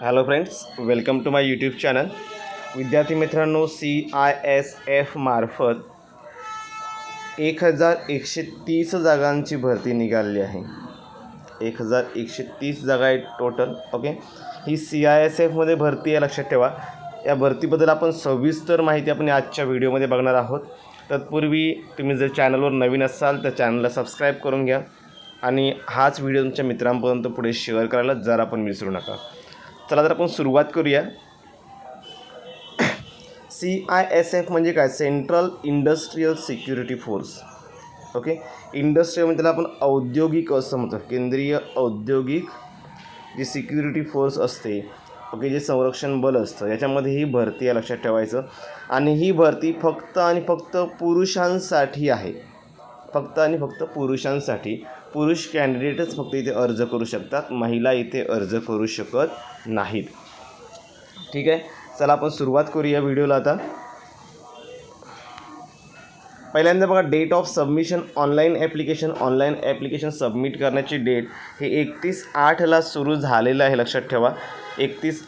Hello friends welcome to my YouTube channel विद्यार्थी मित्रांनो C I S F मार्फत एक हजार एकशे तीस जागांची भरती निघालेली आहे. एक हजार एकशे तीस जागा आहे टोटल ओके ही सी आय एस एफमध्ये भरती आहे लक्षात ठेवा. या भरतीबद्दल आपण सविस्तर माहिती आपण आजच्या व्हिडिओमध्ये बघणार आहोत. तत्पूर्वी तुम्ही जर चॅनलवर नवीन असाल तर चॅनलला सबस्क्राईब करून घ्या. आणि हाच व्हिडिओ तुमच्या मित्रांपर्यंत पुढे शेअर करायला जरा पण विसरू नका. चला तर आपण सुरुवात करूया. सी आय एस एफ म्हणजे काय? Central industrial security force okay industrial म्हणजे त्याला आपण औद्योगिक असं म्हणतो. केंद्रीय औद्योगिक जी सिक्युरिटी फोर्स असते ओके जे संरक्षण बल असतं याच्यामध्ये ही भरती आहे लक्षात ठेवायचं. आणि ही भरती फक्त आणि फक्त पुरुषांसाठी आहे. फक्त आणि फक्त पुरुषांसाठी. पुरुष कॅन्डिडेटच फक्त इथे अर्ज करू शकतात. महिला इथे अर्ज करू शकत नाहीत. ठीक आहे? चला आपण सुरुवात करूया व्हिडिओला आता. पहिल्यांदा बघा date of submission online application online application submit करण्याची डेट हे एकतीस आठला सुरू झालेलं आहे. लक्षात ठेवा. एकतीस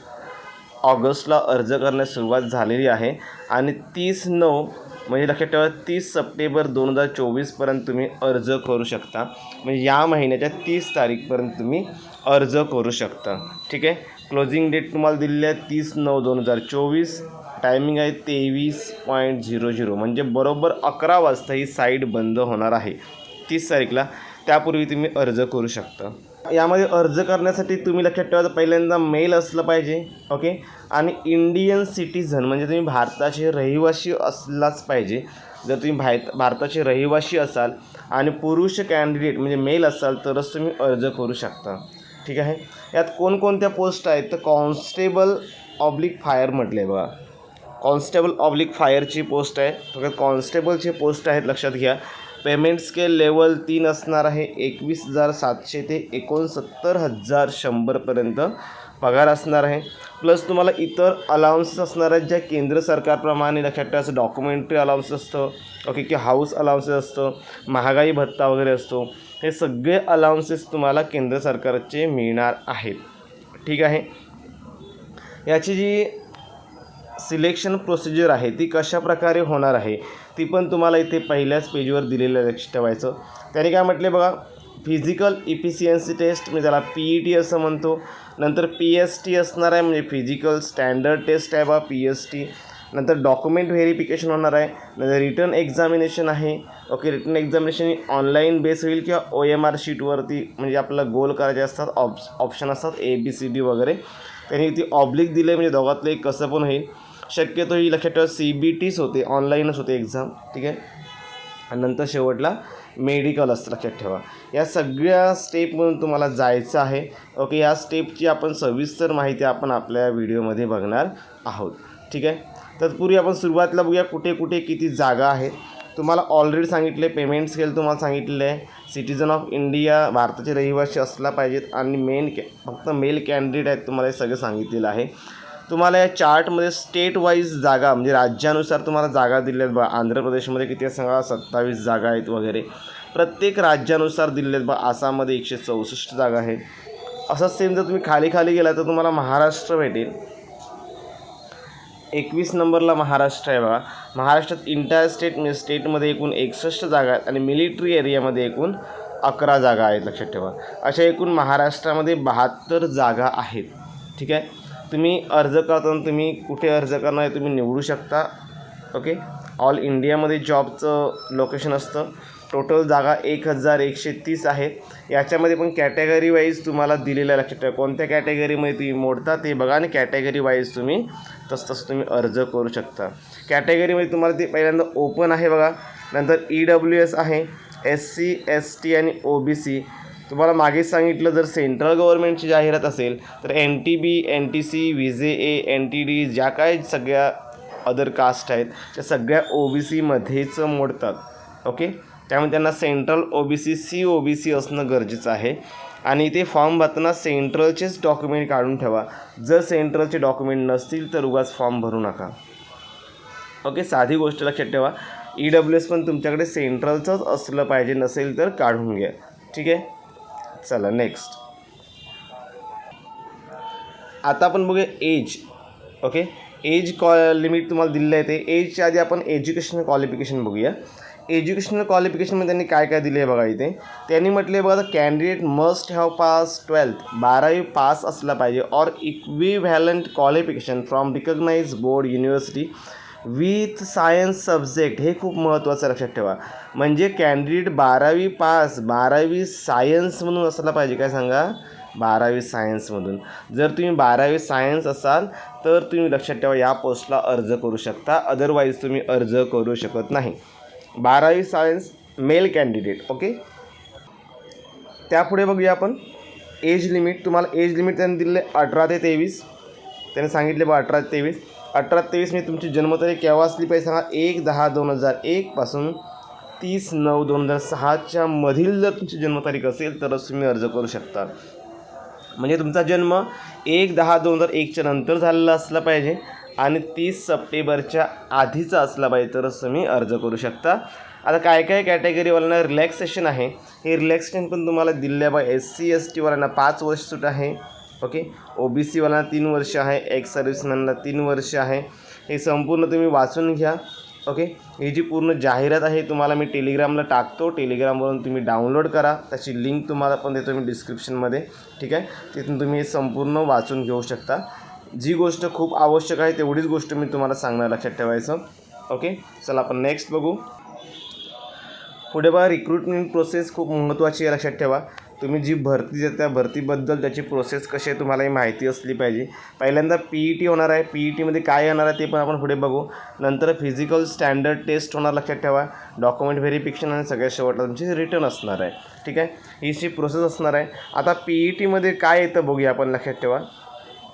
ऑगस्टला अर्ज करण्यास सुरुवात झालेली आहे. आणि तीस नऊ म्हणजे लक्षात ठेवा तीस सप्टेंबर दोन हजार चोवीसपर्यंत तुम्ही अर्ज करू शकता. म्हणजे या महिन्याच्या तीस तारीखपर्यंत तुम्ही अर्ज करू शकता. ठीक आहे? क्लोजिंग डेट तुम्हाला दिलेली आहे तीस नऊ दोन हजार चोवीस. टायमिंग आहे तेवीस पॉईंट झिरो झिरो म्हणजे बरोबर अकरा वाजता ही साईट बंद होणार आहे. तीस तारीखला. त्यापूर्वी तुम्ही अर्ज करू शकता. यामध्ये अर्ज करण्यासाठी तुम्ही लक्षात ठेवायचं पहिल्यांदा मेल असलं पाहिजे ओके? आणि इंडियन सिटीझन म्हणजे तुम्ही भारताचे रहिवासी असलाच पाहिजे. जर तुम्ही भायत भारताचे रहिवासी असाल आणि पुरुष कॅन्डिडेट म्हणजे मेल असाल तरच तुम्ही अर्ज करू शकता. ठीक आहे? यात कोणकोणत्या पोस्ट आहेत? तर कॉन्स्टेबल ऑब्लिक फायर म्हटले बघा. कॉन्स्टेबल ऑब्लिक फायरची पोस्ट आहे. फक्त कॉन्स्टेबलचे पोस्ट आहेत लक्षात घ्या. पेमेंट स्केल लेवल तीन असणार आहे एकवीस हजार सातशे ते एकोणसत्तर हजार शंभरपर्यंत पगार असणार आहे. प्लस तुम्हाला इतर अलाउन्सेस असणार आहेत ज्या केंद्र सरकारप्रमाणे लक्षात ठेवायचं डॉक्युमेंटरी अलाउन्स असतं ओके की हाऊस अलाउन्सेस असतं महागाई भत्ता वगैरे असतो हे सगळे अलाउन्सेस तुम्हाला केंद्र सरकारचे मिळणार आहेत. ठीक आहे? याची जी सिलेक्शन प्रोसिजर आहे ती कशा प्रकारे होणार आहे? ती पण तुम्हाला इथे पहिल्याच पेजवर दिलेलं लक्ष ठेवायचं. त्याने काय म्हटले बघा फिजिकल इफिशियन्सी टेस्ट म्हणजे त्याला पी ई टी असं म्हणतो. नंतर पी एस टी असणार आहे म्हणजे फिजिकल स्टँडर्ड टेस्ट आहे बा पी एस टी नंतर डॉक्युमेंट व्हेरिफिकेशन होणार आहे. नंतर रिटर्न एक्झामिनेशन आहे. Okay written examination online base होईल किंवा ओ एम आर शीटवरती म्हणजे आपल्याला गोल करायचे असतात ऑप्स ऑप्शन असतात ए बी सी डी वगैरे. त्यांनी ती ऑब्लिक दिले म्हणजे दोघातलं एक कसं पण होईल. शक्यतो ही लक्षात ठेवा सी बी टीच होते ऑनलाईनच होते एक्झाम ठीक आहे? आणि नंतर शेवटला मेडिकल असतं लक्षात ठेवा. या सगळ्या स्टेपमधून तुम्हाला जायचं आहे. ओके या स्टेपची आपण सविस्तर माहिती आपण आपल्या व्हिडिओमध्ये बघणार आहोत. ठीक आहे? तत्पूर्वी आपण सुरुवातीला बघूया कुठे कुठे किती जागा आहेत. तुम्हाला ऑलरेडी सांगितले पेमेंट स्केल तुम्हाला सांगितले आहे. सिटीजन ऑफ इंडिया भारताचे रहिवासी असला पाहिजेत. आणि मेन कॅ फक्त मेल कॅन्डिडेट आहेत तुम्हाला हे सगळं सांगितलेलं आहे. तुम्हाला या चार्टमध्ये स्टेट वाईज जागा म्हणजे राज्यानुसार तुम्हाला जागा दिल्या आहेत बघा आंध्र प्रदेशमध्ये किती आहे सांगा सत्तावीस जागा आहेत वगैरे. प्रत्येक राज्यानुसार दिलेले आहेत बघा आसाममध्ये एकशे चौसष्ट जागा आहे असंच सेम जर तुम्ही खाली खाली गेला तर तुम्हाला महाराष्ट्र भेटेल. एकवीस नंबरला महाराष्ट्र आहे बघा. महाराष्ट्रात इंटायर स्टेट म्हणजे स्टेटमध्ये एकूण एकसष्ट जागा आहेत आणि मिलिटरी एरियामध्ये एकूण अकरा जागा आहेत लक्षात ठेवा. अशा एकूण महाराष्ट्रामध्ये बहात्तर जागा आहेत. ठीक आहे? तुम्ही अर्ज करताना तुम्ही कुठे अर्ज करणार आहे तुम्ही निवडू शकता ओके ऑल इंडियामध्ये जॉबचं लोकेशन असतं. टोटल जागा एक हजार एकशे तीस आहेत याच्यामध्ये पण कॅटेगरी वाईज तुम्हाला दिलेलं आहे लक्षात ठेवा. कोणत्या कॅटेगरीमध्ये तुम्ही मोडता ते बघा आणि कॅटेगरी वाईज तुम्ही तसं तसं तुम्ही अर्ज करू शकता. कॅटेगरीमध्ये तुम्हाला ते पहिल्यांदा ओपन आहे बघा. नंतर ई डब्ल्यू एस आहे एस सी एस टी आणि ओ बी सी तुम्हाला मागेच सांगितलं जर सेंट्रल गव्हर्नमेंटची जाहिरात असेल तर N T B N T C V J A N T D ज्या काय सगळ्या अदर कास्ट आहेत त्या सगळ्या ओ बी सीमध्येच मोडतात. ओके त्यामुळे त्यांना central O B C C O B C असणं गरजेचं आहे. आणि ते फॉर्म भरताना सेंट्रलचेच डॉक्युमेंट काढून ठेवा. जर सेंट्रलचे डॉक्युमेंट नसतील तर उगाच फॉर्म भरू नका. ओके साधी गोष्ट लक्षात ठेवा. ई डब्ल्यू एस पण तुमच्याकडे सेंट्रलचंच असलं पाहिजे नसेल तर काढून घ्या. ठीक आहे? चला नेक्स्ट आता आपण बघूया एज ओके एज कॉ लिमिट तुम्हाला दिलेलं आहे ते. एजच्या आधी आपण एज्युकेशनल क्वालिफिकेशन बघूया. एज्युकेशनल क्वालिफिकेशनमध्ये त्यांनी काय काय दिले आहे बघा इथे? त्यांनी म्हटले बघा candidate must have pass twelfth बारावी पास असला पाहिजे. Or equivalent qualification from recognise board university with science subject हे खूप महत्त्वाचं लक्षात ठेवा. म्हणजे कॅन्डिडेट बारावी पास बारावी सायन्समधून असला पाहिजे. काय सांगा? बारावी सायन्समधून जर तुम्ही बारावी सायन्स असाल तर तुम्ही लक्षात ठेवा या पोस्टला अर्ज करू शकता. अदरवाईज तुम्ही अर्ज करू शकत नाही. बारावी सायन्स मेल कॅन्डिडेट ओके? त्यापुढे बघूया आपण. Age limit. तुम्हाला एज लिमिट त्यांनी दिले अठरा ते तेवीस. त्याने सांगितले बघा अठरा ते तेवीस. अठरा तेवीस मी तुमची जन्मतारीख केव्हा असली पाहिजे सांगा? एक दहा दोन हजार एकपासून तीस नऊ दोन हजार सहाच्या मधील जर तुमची जन्मतारीख असेल तरच तुम्ही अर्ज करू शकता. म्हणजे तुमचा जन्म एक दहा दोन हजार एकच्या नंतर झालेला असला पाहिजे आणि तीस सप्टेंबरच्या आधीचा असला पाहिजे तरच तुम्ही अर्ज करू शकता. आता काय काय कॅटेगरीवाल्यांना रिलॅक्सेशन आहे? हे रिलॅक्सेशन पण तुम्हाला दिल्या बा एस सी एस टीवाल्यांना पाच वर्ष सूट आहे. ओके? ओ बी सीवाला तीन वर्ष आहे एक्स सर्व्हिसमॅनला तीन वर्ष आहे. हे संपूर्ण तुम्ही वाचून घ्या ओके? ही जी पूर्ण जाहिरात आहे तुम्हाला मी टेलिग्रामला टाकतो. टेलिग्रामवरून तुम्ही डाउनलोड करा. त्याची लिंक तुम्हाला पण देतो मी डिस्क्रिप्शनमध्ये ठीक आहे? तिथून तुम्ही हे संपूर्ण वाचून घेऊ शकता. जी गोष्ट खूप आवश्यक आहे तेवढीच गोष्ट मी तुम्हाला सांगणार लक्षात ठेवायचं ओके? चला आपण नेक्स्ट बघू. पुढे बघा रिक्रुटमेंट प्रोसेस खूप महत्त्वाची आहे लक्षात ठेवा. तुम्ही जी भरती देता त्या भरतीबद्दल त्याची प्रोसेस कशी आहे तुम्हाला ही माहिती असली पाहिजे. पहिल्यांदा पी ई टी होणार आहे. पी ई टीमध्ये काय येणार आहे ते पण आपण पुढे बघू. नंतर फिजिकल स्टँडर्ड टेस्ट होणार लक्षात ठेवा. डॉक्युमेंट व्हेरिफिकेशन आणि सगळ्यात शेवटला तुमची रिटर्न असणार आहे. ठीक आहे? ही जी प्रोसेस असणार आहे. आता पी ई टीमध्ये काय येतं बघूया आपण लक्षात ठेवा.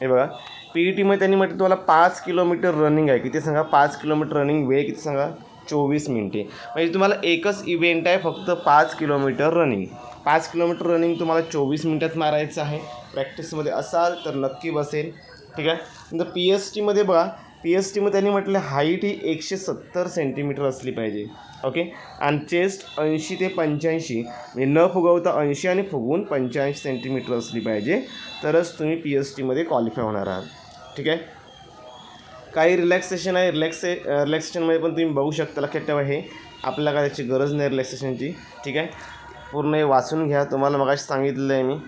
हे बघा. पी ई टीमध्ये त्यांनी म्हटलं तुम्हाला पाच किलोमीटर रनिंग आहे. किती सांगा? पाच किलोमीटर रनिंग वेळ किती सांगा? चोवीस मिनटे म्हणजे तुम्हाला एकच इव्हेंट आहे फक्त पाच किलोमीटर रनिंग पाच किलोमीटर रनिंग तुम्हाला चोवीस मिनटात मारायचं आहे. प्रॅक्टिसमध्ये असाल तर नक्की बसेल. ठीक आहे? नंतर पी एस टीमध्ये बघा. पी एस टीमध्ये त्यांनी म्हटलं हाईट ही एकशे सत्तर सेंटीमीटर असली पाहिजे. ओके आणि चेस्ट ऐंशी ते पंच्याऐंशी. म्हणजे न फुगवता ऐंशी आणि फुगवून पंच्याऐंशी सेंटीमीटर असली पाहिजे. तरच तुम्ही पी एस टीमध्ये क्वालिफाय होणार आहात. ठीक आहे? काही रिलॅक्सेशन आहे. रिलॅक्से रिलॅक्सेशनमध्ये पण तुम्ही बघू शकता. लक्षात ठेवा हे. आपल्याला काय त्याची गरज नाही रिलॅक्सेशनची ठीक आहे? पूर्ण हे वाचून घ्या. तुम्हाला मगाशी सांगितलेलं आहे मी.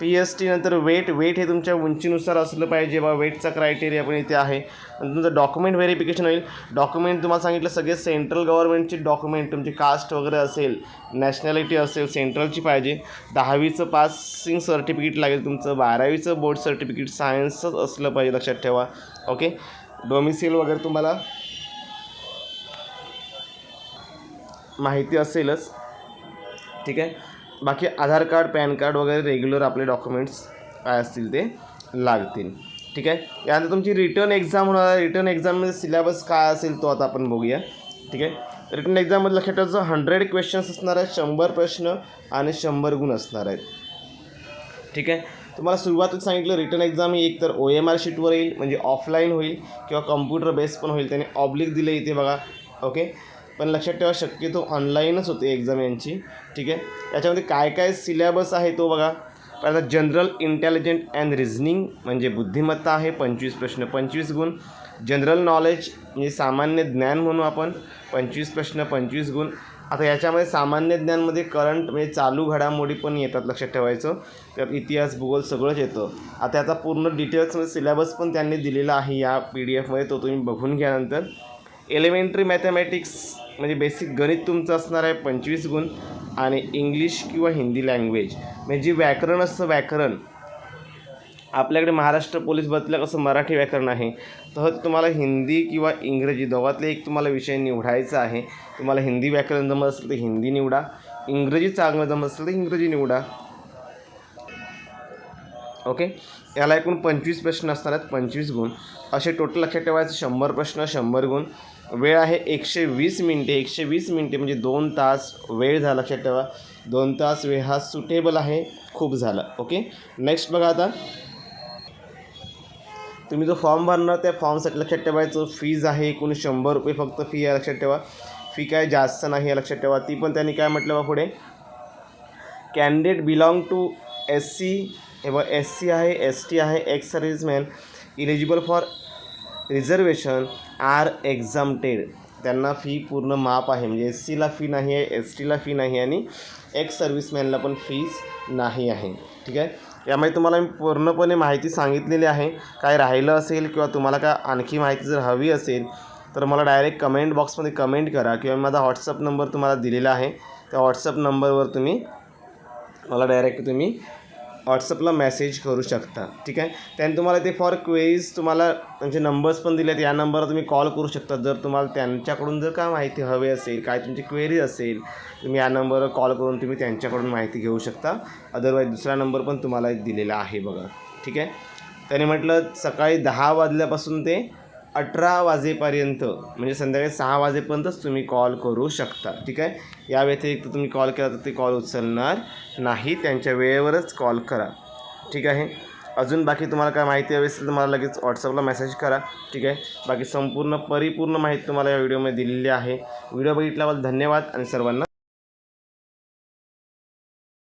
पी एस टी नंतर वेट वेट हे तुमच्या उंचीनुसार असलं पाहिजे. बा वेटचा क्रायटेरिया पण इथे आहे. नंतर तुमचं डॉक्युमेंट व्हेरिफिकेशन होईल. डॉक्युमेंट तुम्हाला सांगितलं सगळे सेंट्रल गव्हर्नमेंटचे डॉक्युमेंट तुमची कास्ट वगैरे असेल नॅशनॅलिटी असेल सेंट्रलची पाहिजे. दहावीचं पासिंग सर्टिफिकेट लागेल तुमचं. बारावीचं बोर्ड सर्टिफिकेट सायन्सच असलं पाहिजे. लक्षात ठेवा. ओके डोमिसिल वगैरे तुम्हाला माहिती असेलच. ठीक आहे. बाकी आधार कार्ड पॅन कार्ड वगैरे रेग्युलर आपले डॉक्युमेंट्स काय असतील ते लागतील. ठीक आहे. यानंतर तुमची रिटर्न एक्झाम होणार. आहे रिटर्न एक्झाममध्ये सिलेबस काय असेल तो आता आपण बघूया. ठीक आहे. रिटर्न एक्झाममध्ये लक्षात ठेवायचं हंड्रेड क्वेश्चन्स असणार आहेत शंभर प्रश्न आणि शंभर गुण असणार आहेत. ठीक आहे. तुम्हाला सुरुवातीत सांगितलं रिटर्न एक्झाम ही एकतर ओ एम आर शीटवर येईल म्हणजे ऑफलाईन होईल किंवा कम्प्युटर बेस पण होईल त्याने ऑब्लिक दिले इथे बघा. ओके पण लक्षात ठेवा शक्यतो ऑनलाईनच होते एक्झाम यांची. ठीक आहे? याच्यामध्ये काय काय सिलेबस आहे तो बघा. आता जनरल इंटेलिजंट अँड रिझनिंग म्हणजे बुद्धिमत्ता आहे पंचवीस प्रश्न पंचवीस गुण. जनरल नॉलेज म्हणजे सामान्य ज्ञान म्हणू आपण पंचवीस प्रश्न पंचवीस गुण. आता याच्यामध्ये सामान्य ज्ञानमध्ये करंट म्हणजे चालू घडामोडी पण येतात लक्षात ठेवायचं. त्यात इतिहास भूगोल सगळंच येतं. आता याचा पूर्ण डिटेल्समध्ये सिलेबस पण त्यांनी दिलेला आहे या पी डी एफमध्ये तो तुम्ही बघून घ्या नंतर. एलिमेंटरी मॅथमॅटिक्स म्हणजे बेसिक गणित तुमचं असणार आहे पंचवीस गुण आणि इंग्लिश किंवा हिंदी लँग्वेज म्हणजे जे व्याकरण असतं व्याकरण आपल्याकडे महाराष्ट्र पोलीस भरतीला कसं मराठी व्याकरण आहे. तर तुम्हाला हिंदी किंवा इंग्रजी दोघातले एक तुम्हाला विषय निवडायचा आहे. तुम्हाला हिंदी व्याकरण जमत असेल तर हिंदी निवडा. इंग्रजी चांगलं जमत असेल तर इंग्रजी निवडा. ओके? याला एकूण पंचवीस प्रश्न असणार आहेत पंचवीस गुण. असे टोटल लक्षात ठेवायचं शंभर प्रश्न शंभर गुण. वेळ आहे एकशे वीस मिनटे एकशे वीस मिनटे म्हणजे दोन तास वेळ झाला लक्षात ठेवा. दोन तास वेळ हा सुटेबल आहे खूप झाला ओके नेक्स्ट बघा आता. तुम्ही जो फॉर्म भरणार त्या फॉर्मसाठी लक्षात ठेवायचं फीज आहे एकूण शंभर रुपये फक्त फी आहे लक्षात ठेवा. फी काय जास्त नाही आहे लक्षात ठेवा. ती पण त्यांनी काय म्हटलं बा पुढे? Candidate belong to S C हे बघ एस सी आहे एस टी आहे ex serviceman eligible for reservation are exempted त्यांना फी पूर्ण माफ आहे. म्हणजे एस सीला फी नाही आहे एस टीला फी नाही आणि एक्स सर्व्हिसमॅनला पण फीज नाही आहे. ठीक आहे? यामुळे तुम्हाला मी पूर्णपणे माहिती सांगितलेली आहे. काय राहिलं असेल किंवा तुम्हाला काय आणखी माहिती जर हवी असेल तर मला डायरेक्ट कमेंट बॉक्समध्ये कमेंट करा किंवा माझा व्हॉट्सअप नंबर तुम्हाला दिलेला आहे. त्या व्हॉट्सअप नंबरवर तुम्ही मला डायरेक्ट तुम्ही व्हॉट्सअपला मेसेज करू शकता ठीक आहे? त्याने तुम्हाला ते फॉर क्वेरीज तुम्हाला त्यांचे नंबर्स पण दिले आहेत या नंबरवर तुम्ही कॉल करू शकता. जर तुम्हाला त्यांच्याकडून जर काय माहिती हवी असेल काय तुमची क्वेरी असेल तुम्ही या नंबरवर कॉल करून तुम्ही त्यांच्याकडून माहिती घेऊ शकता. अदरवाईज दुसरा नंबर पण तुम्हाला दिलेला आहे बघा ठीक आहे? त्याने म्हटलं सकाळी दहा वाजल्यापासून ते अठरा वाजेपर्यंत म्हणजे संध्याकाळी सहा वाजेपर्यंतच तुम्ही कॉल करू शकता ठीक आहे? या व्यतिरिक्त तुम्ही कॉल केला तर ते कॉल उचलणार नाही त्यांच्या वेळेवरच कॉल करा ठीक आहे? अजून बाकी तुम्हाला काय माहिती हवी असेल तर मला लगेच व्हॉट्सअपला मेसेज करा ठीक आहे? बाकी संपूर्ण परिपूर्ण माहिती तुम्हाला या व्हिडिओमध्ये दिलेली आहे. व्हिडिओ बघितल्याबद्दल धन्यवाद आणि सर्वांना